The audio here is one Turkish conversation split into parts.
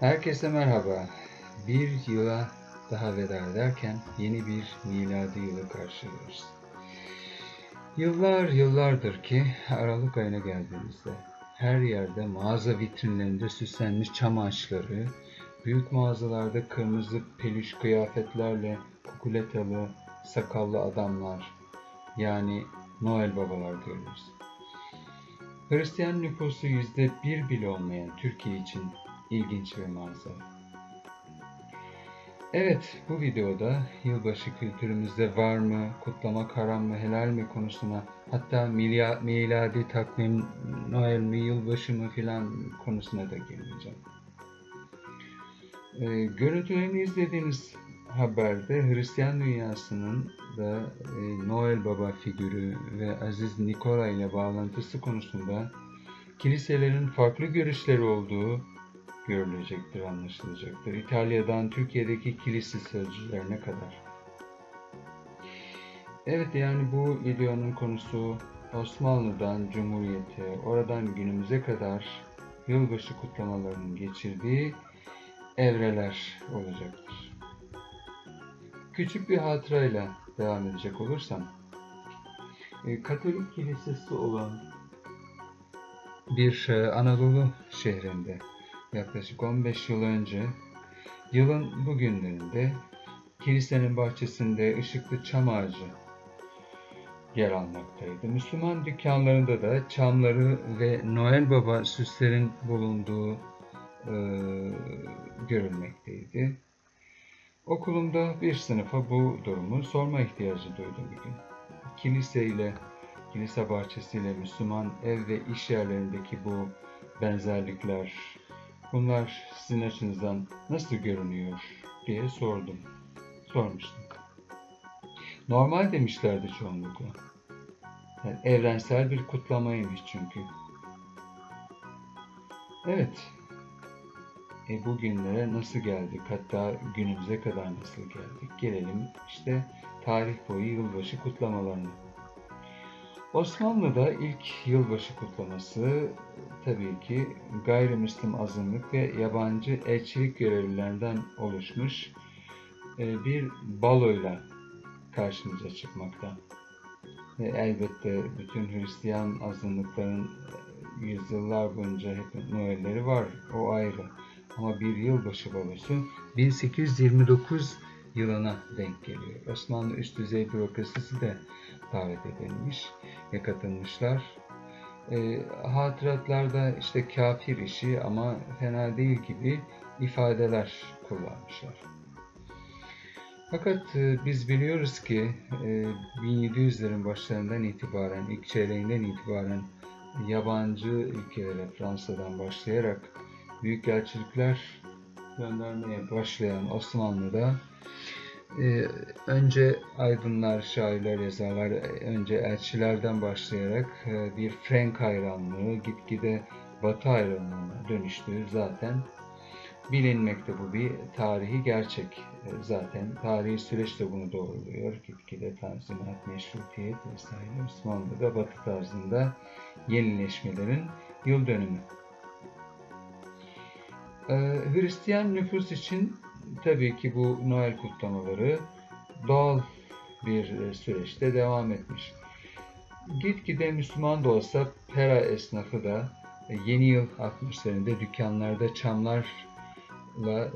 Herkese merhaba. Bir yıla daha veda ederken yeni bir miladi yılı karşılıyoruz. Yıllar yıllardır ki Aralık ayına geldiğimizde her yerde mağaza vitrinlerinde süslenmiş çam ağaçları, büyük mağazalarda kırmızı peluş kıyafetlerle kukuletalı, sakallı adamlar yani Noel babalar görüyoruz. Hristiyan nüfusu yüzde bir bile olmayan Türkiye için ilginç bir manzara. Evet, bu videoda yılbaşı kültürümüzde var mı, kutlamak haram mı, helal mi konusuna, hatta milya, miladi takvim, Noel mi, yılbaşı mı filan konusuna da girmeyeceğim. Ee, görüntülerini izlediğiniz haberde Hristiyan dünyasının da e, Noel Baba figürü ve Aziz Nikola ile bağlantısı konusunda kiliselerin farklı görüşleri olduğu görülecektir, anlaşılacaktır. İtalya'dan Türkiye'deki kilise sözcülerine kadar. Evet yani bu videonun konusu Osmanlı'dan Cumhuriyet'e, oradan günümüze kadar yılbaşı kutlamalarının geçirdiği evreler olacaktır. Küçük bir hatırayla devam edecek olursam, e, Katolik kilisesi olan bir e, Anadolu şehrinde yaklaşık 15 yıl önce yılın bu günlerinde kilisenin bahçesinde ışıklı çam ağacı yer almaktaydı. Müslüman dükkanlarında da çamları ve Noel Baba süslerin bulunduğu e, görülmekteydi. Okulumda bir sınıfa bu durumu sorma ihtiyacı duydum bir gün. Kilise ile, kilise bahçesiyle Müslüman ev ve iş yerlerindeki bu benzerlikler, bunlar sizin açınızdan nasıl görünüyor diye sordum. Sormuştum. Normal demişlerdi çoğunlukla. Yani evrensel bir kutlamaymış çünkü. Evet, e, bugünlere nasıl geldik? Hatta günümüze kadar nasıl geldik? Gelelim işte tarih boyu yılbaşı kutlamalarına. Osmanlı'da ilk yılbaşı kutlaması tabii ki gayrimüslim azınlık ve yabancı elçilik görevlilerinden oluşmuş e, bir baloyla karşımıza çıkmakta. Ve elbette bütün Hristiyan azınlıkların e, yüzyıllar boyunca hep Noel'leri var. O ayrı. Ama bir yılbaşı balosu 1829 yılına denk geliyor. Osmanlı üst düzey bürokrasisi de davet edilmiş ve katılmışlar. E, hatıratlarda işte kafir işi ama fena değil gibi ifadeler kullanmışlar. Fakat e, biz biliyoruz ki e, 1700'lerin başlarından itibaren, ilk çeyreğinden itibaren yabancı ülkelere, Fransa'dan başlayarak büyükelçilikler göndermeye başlayan Osmanlı'da e, önce aydınlar, şairler, yazarlar, önce elçilerden başlayarak e, bir Frank hayranlığı, gitgide Batı hayranlığına dönüştüğü zaten bilinmekte bu bir tarihi gerçek. E, zaten tarihi süreç de bunu doğruluyor. Gitgide tanzimat, meşrutiyet vesaire Osmanlı'da Batı tarzında yenileşmelerin yıl dönümü. Ee, Hristiyan nüfus için tabii ki bu Noel kutlamaları doğal bir e, süreçte devam etmiş. Gitgide Müslüman da olsa Pera esnafı da e, yeni yıl atmosferinde dükkanlarda çamlarla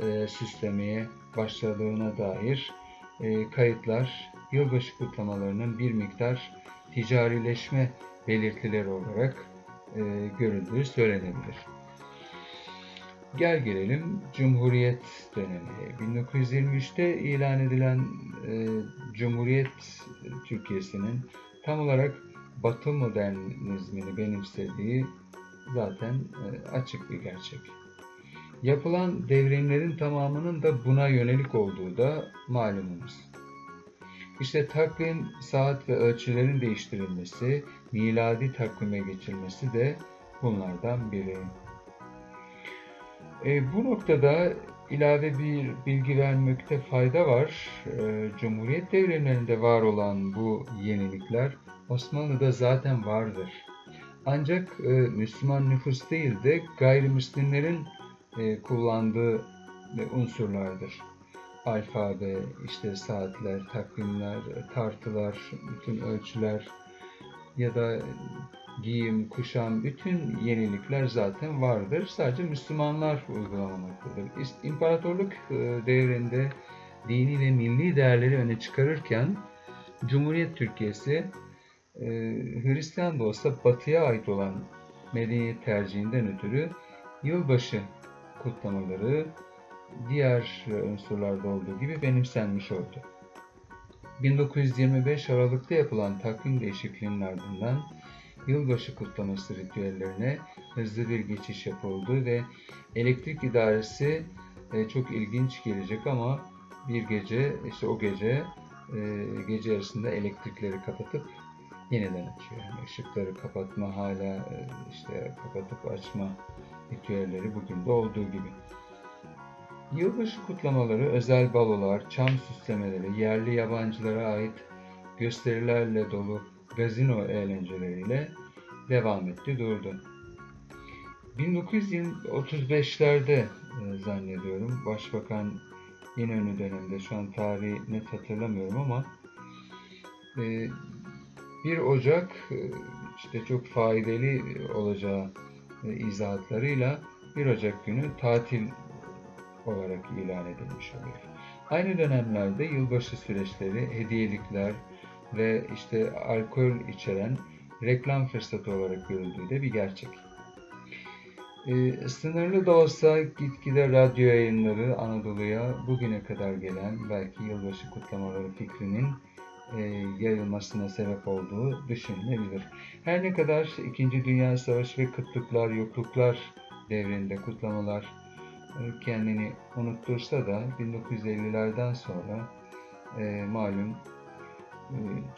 e, süslemeye başladığına dair e, kayıtlar yılbaşı kutlamalarının bir miktar ticarileşme belirtileri olarak e, görüldüğü söylenebilir. Gel gelelim Cumhuriyet dönemi. 1923'te ilan edilen e, Cumhuriyet Türkiye'sinin tam olarak Batı modernizmini benimsediği zaten e, açık bir gerçek. Yapılan devrimlerin tamamının da buna yönelik olduğu da malumumuz. İşte takvim, saat ve ölçülerin değiştirilmesi, miladi takvime geçilmesi de bunlardan biri. E, bu noktada ilave bir bilgi vermekte fayda var. E, Cumhuriyet devrimlerinde var olan bu yenilikler Osmanlı'da zaten vardır. Ancak e, Müslüman nüfus değil de gayrimüslimlerin e, kullandığı e, unsurlardır. Alfabe, işte saatler, takvimler, tartılar, bütün ölçüler ya da giyim, kuşam, bütün yenilikler zaten vardır. Sadece Müslümanlar uygulamamaktadır. İst- İmparatorluk e, devrinde dini ve milli değerleri öne çıkarırken Cumhuriyet Türkiye'si e, Hristiyan da olsa batıya ait olan medeniyet tercihinden ötürü yılbaşı kutlamaları diğer unsurlarda olduğu gibi benimsenmiş oldu. 1925 Aralık'ta yapılan takvim değişikliğinin ardından yılbaşı kutlaması ritüellerine hızlı bir geçiş yapıldı ve elektrik idaresi e, çok ilginç gelecek ama bir gece işte o gece e, gece yarısında elektrikleri kapatıp yeniden açıyor. Yani ışıkları kapatma hala e, işte kapatıp açma ritüelleri bugün de olduğu gibi. Yılbaşı kutlamaları, özel balolar, çam süslemeleri, yerli yabancılara ait gösterilerle dolu gazino eğlenceleriyle devam etti durdu. 1935'lerde e, zannediyorum Başbakan İnönü döneminde şu an tarihi net hatırlamıyorum ama e, 1 Ocak e, işte çok faydalı olacağı e, izahatlarıyla 1 Ocak günü tatil olarak ilan edilmiş oluyor. Aynı dönemlerde yılbaşı süreçleri, hediyelikler ve işte alkol içeren reklam fırsatı olarak görüldüğü de bir gerçek. Ee, sınırlı da olsa gitgide radyo yayınları Anadolu'ya bugüne kadar gelen belki yılbaşı kutlamaları fikrinin e, yayılmasına sebep olduğu düşünülebilir. Her ne kadar İkinci Dünya Savaşı ve kıtlıklar, yokluklar devrinde kutlamalar e, kendini unuttursa da 1950'lerden sonra e, malum e,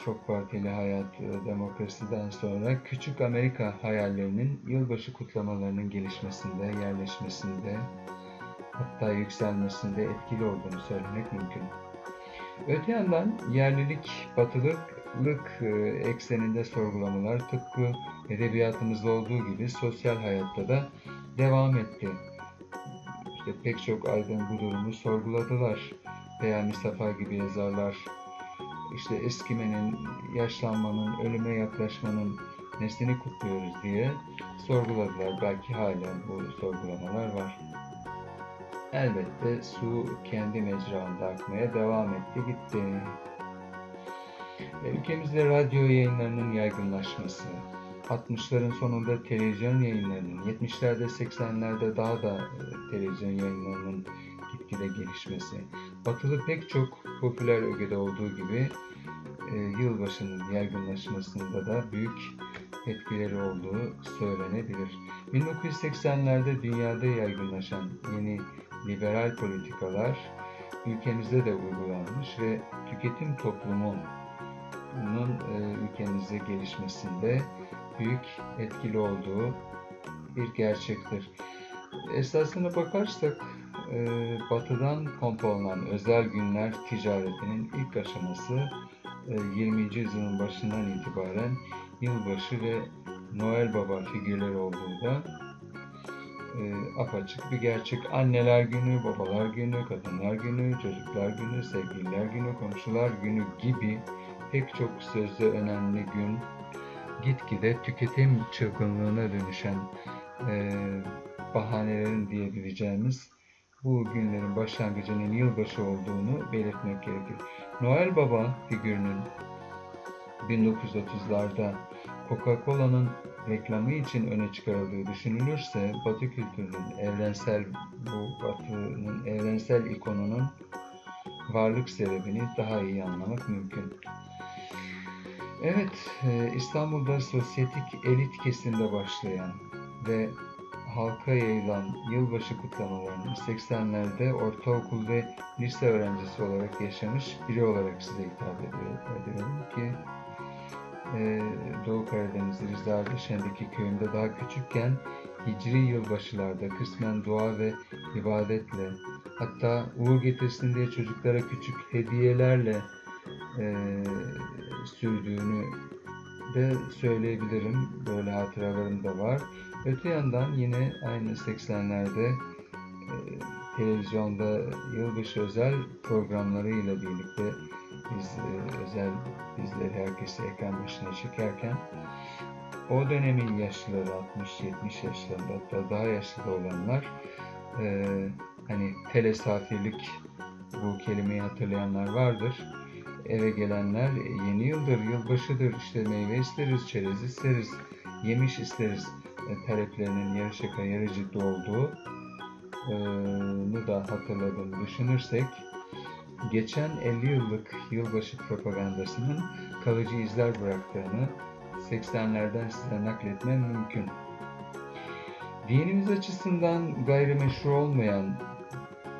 çok partili hayat, e, demokrasiden sonra küçük Amerika hayallerinin yılbaşı kutlamalarının gelişmesinde, yerleşmesinde, hatta yükselmesinde etkili olduğunu söylemek mümkün. Öte yandan yerlilik, batılıklık e, ekseninde sorgulamalar tıpkı edebiyatımızda olduğu gibi sosyal hayatta da devam etti. İşte pek çok aydın bu durumu sorguladılar. Veya Mustafa gibi yazarlar işte eskimenin, yaşlanmanın, ölüme yaklaşmanın neslini kutluyoruz diye sorguladılar. Belki hala bu sorgulamalar var. Elbette su kendi mecrasında akmaya devam etti gitti. Ülkemizde radyo yayınlarının yaygınlaşması, 60'ların sonunda televizyon yayınlarının, 70'lerde 80'lerde daha da e, televizyon yayınlarının gitgide gelişmesi, batılı pek çok popüler ögede olduğu gibi e, yılbaşının yaygınlaşmasında da büyük etkileri olduğu söylenebilir. 1980'lerde dünyada yaygınlaşan yeni liberal politikalar ülkemizde de uygulanmış ve tüketim toplumunun e, ülkemizde gelişmesinde büyük etkili olduğu bir gerçektir. Esasına bakarsak e, batıdan pompalanan özel günler ticaretinin ilk aşaması e, 20. yüzyılın başından itibaren yılbaşı ve Noel Baba figürleri olduğu da e, apaçık bir gerçek. Anneler günü, babalar günü, kadınlar günü, çocuklar günü, sevgililer günü, komşular günü gibi pek çok sözde önemli gün gitgide tüketim çılgınlığına dönüşen e, bahanelerin diyebileceğimiz bu günlerin başlangıcının yılbaşı olduğunu belirtmek gerekir. Noel Baba figürünün 1930'larda Coca-Cola'nın reklamı için öne çıkarıldığı düşünülürse Batı kültürünün evrensel bu Batı'nın evrensel ikonunun varlık sebebini daha iyi anlamak mümkün. Evet, e, İstanbul'da sosyetik elit kesimde başlayan ve halka yayılan yılbaşı kutlamalarını 80'lerde ortaokul ve lise öğrencisi olarak yaşamış biri olarak size hitap ediyorum ki e, Doğu Karadeniz Rize Ardeşen'deki köyümde daha küçükken Hicri yılbaşılarda kısmen dua ve ibadetle hatta uğur getirsin diye çocuklara küçük hediyelerle e, sürdüğünü de söyleyebilirim. Böyle hatıralarım da var. Öte yandan yine aynı 80'lerde televizyonda yılbaşı özel programlarıyla birlikte biz e, özel bizleri herkesi ekran başına çekerken o dönemin yaşlıları 60-70 yaşlarında hatta daha yaşlı da olanlar e, hani telesafirlik bu kelimeyi hatırlayanlar vardır. Eve gelenler yeni yıldır, yılbaşıdır işte meyve isteriz, çerez isteriz, yemiş isteriz e, taleplerinin yarı şaka yarı ciddi olduğu e, da hatırladığını düşünürsek geçen 50 yıllık yılbaşı propagandasının kalıcı izler bıraktığını 80'lerden size nakletmem mümkün. Dinimiz açısından gayrimeşru olmayan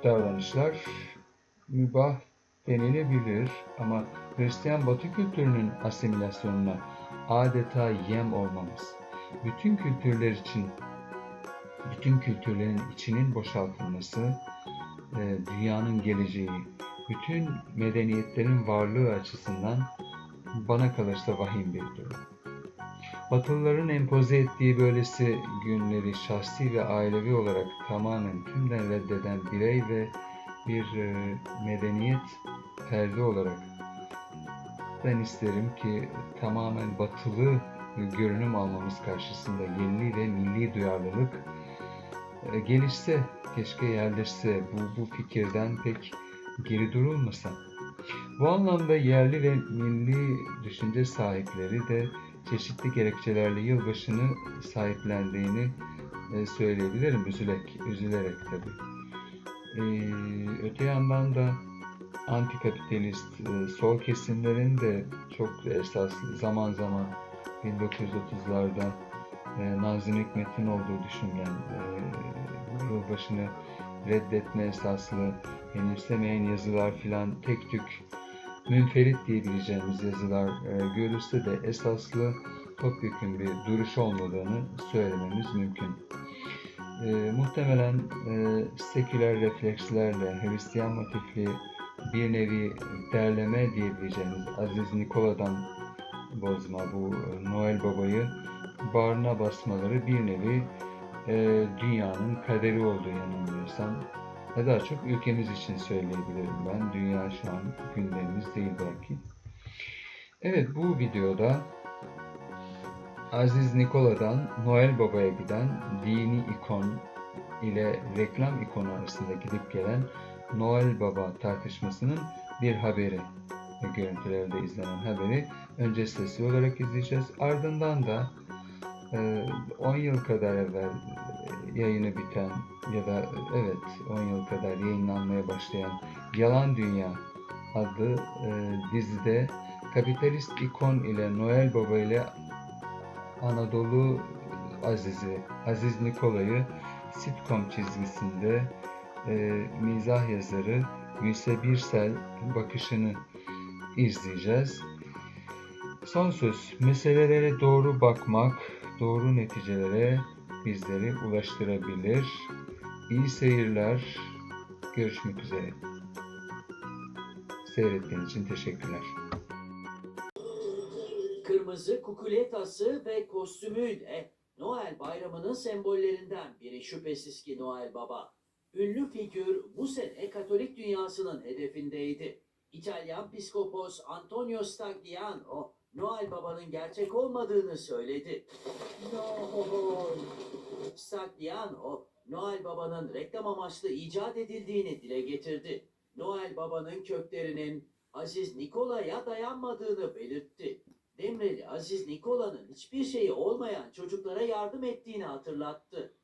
davranışlar mübah denilebilir ama Hristiyan Batı kültürünün asimilasyonuna adeta yem olmamız, bütün kültürler için, bütün kültürlerin içinin boşaltılması, e, dünyanın geleceği, bütün medeniyetlerin varlığı açısından bana kalırsa vahim bir durum. Batılıların empoze ettiği böylesi günleri şahsi ve ailevi olarak tamamen tümden reddeden birey ve bir e, medeniyet ferdi olarak ben isterim ki tamamen batılı görünüm almamız karşısında yerli ve milli duyarlılık e, gelişse, keşke yerleşse, bu, bu fikirden pek geri durulmasa. Bu anlamda yerli ve milli düşünce sahipleri de çeşitli gerekçelerle yılbaşını sahiplendiğini e, söyleyebilirim, üzülerek, üzülerek tabii. Ee, öte yandan da antikapitalist e, sol kesimlerin de çok esaslı zaman zaman 1930'larda e, Nazım Hikmet'in olduğu düşünülen e, yılbaşını reddetme esaslı benimsemeyen yazılar filan tek tük münferit diyebileceğimiz yazılar e, görülse de esaslı topyekun bir duruş olmadığını söylememiz mümkün. E, muhtemelen e, seküler reflekslerle Hristiyan motifli bir nevi derleme diyebileceğimiz Aziz Nikola'dan bozma bu Noel Baba'yı bağrına basmaları bir nevi e, dünyanın kaderi olduğu yanılmıyorsam ve daha çok ülkemiz için söyleyebilirim ben. Dünya şu an gündemimiz değil belki. Evet bu videoda Aziz Nikola'dan Noel Baba'ya giden dini ikon ile reklam ikonu arasında gidip gelen Noel Baba tartışmasının bir haberi görüntülerde izlenen haberi önce sesli olarak izleyeceğiz. Ardından da e, 10 yıl kadar evvel e, yayını biten ya da evet 10 yıl kadar yayınlanmaya başlayan Yalan Dünya adlı e, dizide kapitalist ikon ile Noel Baba ile Anadolu Aziz'i, Aziz Nikola'yı sitcom çizgisinde e, mizah yazarı Gülse Birsel bakışını izleyeceğiz. Son söz, meselelere doğru bakmak, doğru neticelere bizleri ulaştırabilir. İyi seyirler, görüşmek üzere. Seyrettiğiniz için teşekkürler. Kırmızı kukuletası ve kostümüyle Noel bayramının sembollerinden biri şüphesiz ki Noel Baba. Ünlü figür bu sene Katolik dünyasının hedefindeydi. İtalyan piskopos Antonio Stagliano, Noel Baba'nın gerçek olmadığını söyledi. Noel. Stagliano, Noel Baba'nın reklam amaçlı icat edildiğini dile getirdi. Noel Baba'nın köklerinin Aziz Nikola'ya dayanmadığını belirtti. Demreli Aziz Nikola'nın hiçbir şeyi olmayan çocuklara yardım ettiğini hatırlattı.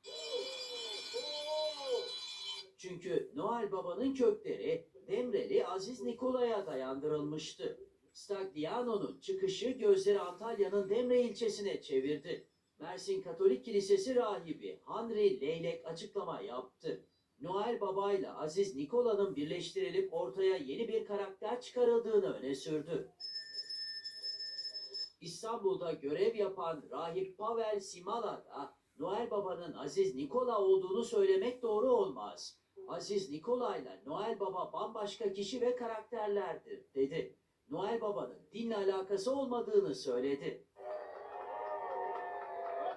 Çünkü Noel Baba'nın kökleri Demreli Aziz Nikola'ya dayandırılmıştı. Stagliano'nun çıkışı gözleri Antalya'nın Demre ilçesine çevirdi. Mersin Katolik Kilisesi rahibi Henry Leylek açıklama yaptı. Noel Baba ile Aziz Nikola'nın birleştirilip ortaya yeni bir karakter çıkarıldığını öne sürdü. İstanbul'da görev yapan rahip Pavel Simala da Noel Baba'nın Aziz Nikola olduğunu söylemek doğru olmaz. Aziz Nikola ile Noel Baba bambaşka kişi ve karakterlerdir dedi. Noel Baba'nın dinle alakası olmadığını söyledi.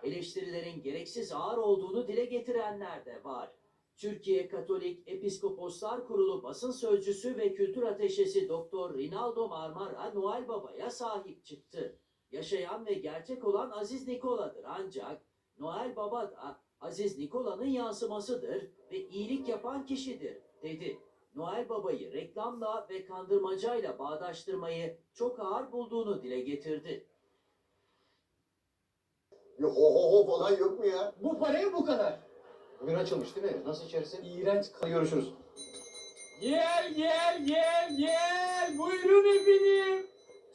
Eleştirilerin gereksiz ağır olduğunu dile getirenler de var. Türkiye Katolik Episkoposlar Kurulu basın sözcüsü ve kültür ateşesi Doktor Rinaldo Marmara Noel Baba'ya sahip çıktı. Yaşayan ve gerçek olan Aziz Nikola'dır ancak Noel Baba da Aziz Nikola'nın yansımasıdır ve iyilik yapan kişidir dedi. Noel Baba'yı reklamla ve kandırmacayla bağdaştırmayı çok ağır bulduğunu dile getirdi. Yok ho ho ho falan yok mu ya? Bu paraya bu kadar. Bugün açılmış değil mi? Nasıl içerisi? İğrenç. Hadi görüşürüz. Gel gel gel gel. Buyurun efendim.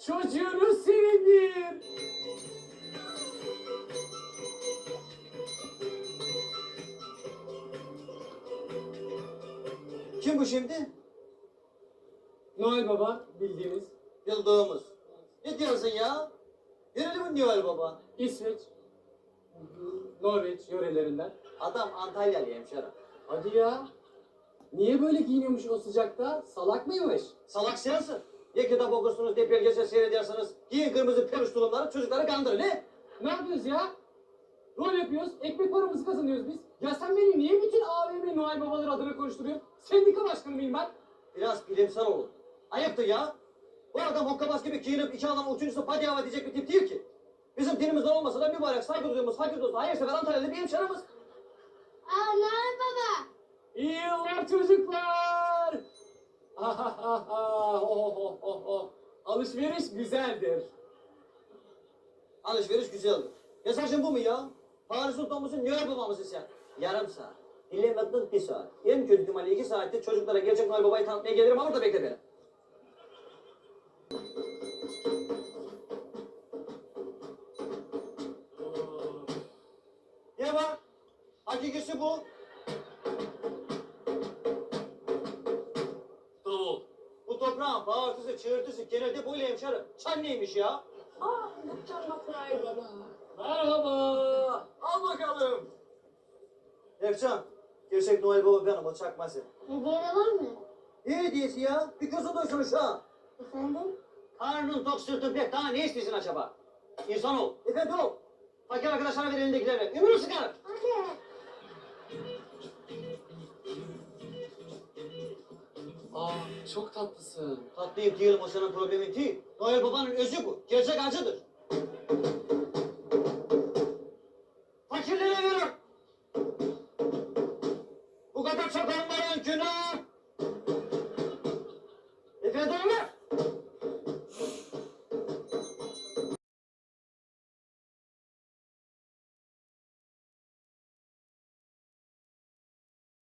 Çocuğunuz sevindir. Kim bu şimdi? Noel Baba bildiğiniz Yıldığımız. Ne diyorsun ya? Nereli bu Noel Baba? İsveç, Norveç yörelerinden. Adam Antalyalı hemşerim. Hadi ya. Niye böyle giyiniyormuş o sıcakta? Salak mıymış? Salak sensin. Ne kitap okursunuz, ne belgesel seyredersiniz. Giyin kırmızı peluş tulumları, çocukları kandırın ne? Ne yapıyoruz ya? Rol yapıyoruz, ekmek paramızı kazanıyoruz biz. Ya sen beni niye bütün AVM Noel Babaları adına konuşturuyorsun? Sendika başkanı mıyım ben? Biraz bilimsel olun. Ayıptır ya. Bu adam hokkabaz gibi giyinip iki adam uçuncusunu hadi hava diyecek bir tip değil ki. Bizim dinimizden olmasa da mübarek saygı duyduğumuz, fakir duyduğumuz, hayırsever Antalyalı bir hemşerimiz. Aa Noel Baba. İyi yıllar çocuklar. oh, oh, oh, oh. Alışveriş güzeldir. Alışveriş güzeldir. Mesajın bu mu ya? Paris Sultan mısın, Noel Baba mısın sen? Yarım saat. Dinlemedin bir saat. En kötü ihtimalle iki saatte çocuklara gerçek Noel Baba'yı tanıtmaya gelirim ama orada bekle beni. Ne var? Hakikisi bu. Davul. Bu toprağın bağırtısı, çığırtısı genelde böyle hemşerim. Çan neymiş ya? Aa Can Noel Baba. Merhaba. Efcan, gerçek Noel Baba benim, o çakması. Hediye de var mı? Ne hediyesi ya? Bir kızı duysun şu an. Efendim? Karnın tok sırtın pek daha ne istiyorsun acaba? İnsan ol, efendi ol. Fakir arkadaşlara ver elindekileri. Ümrünü sıkar. Hadi. Aa çok tatlısın. Tatlıyım değilim o senin problemin değil. Noel Baba'nın özü bu. Gerçek acıdır.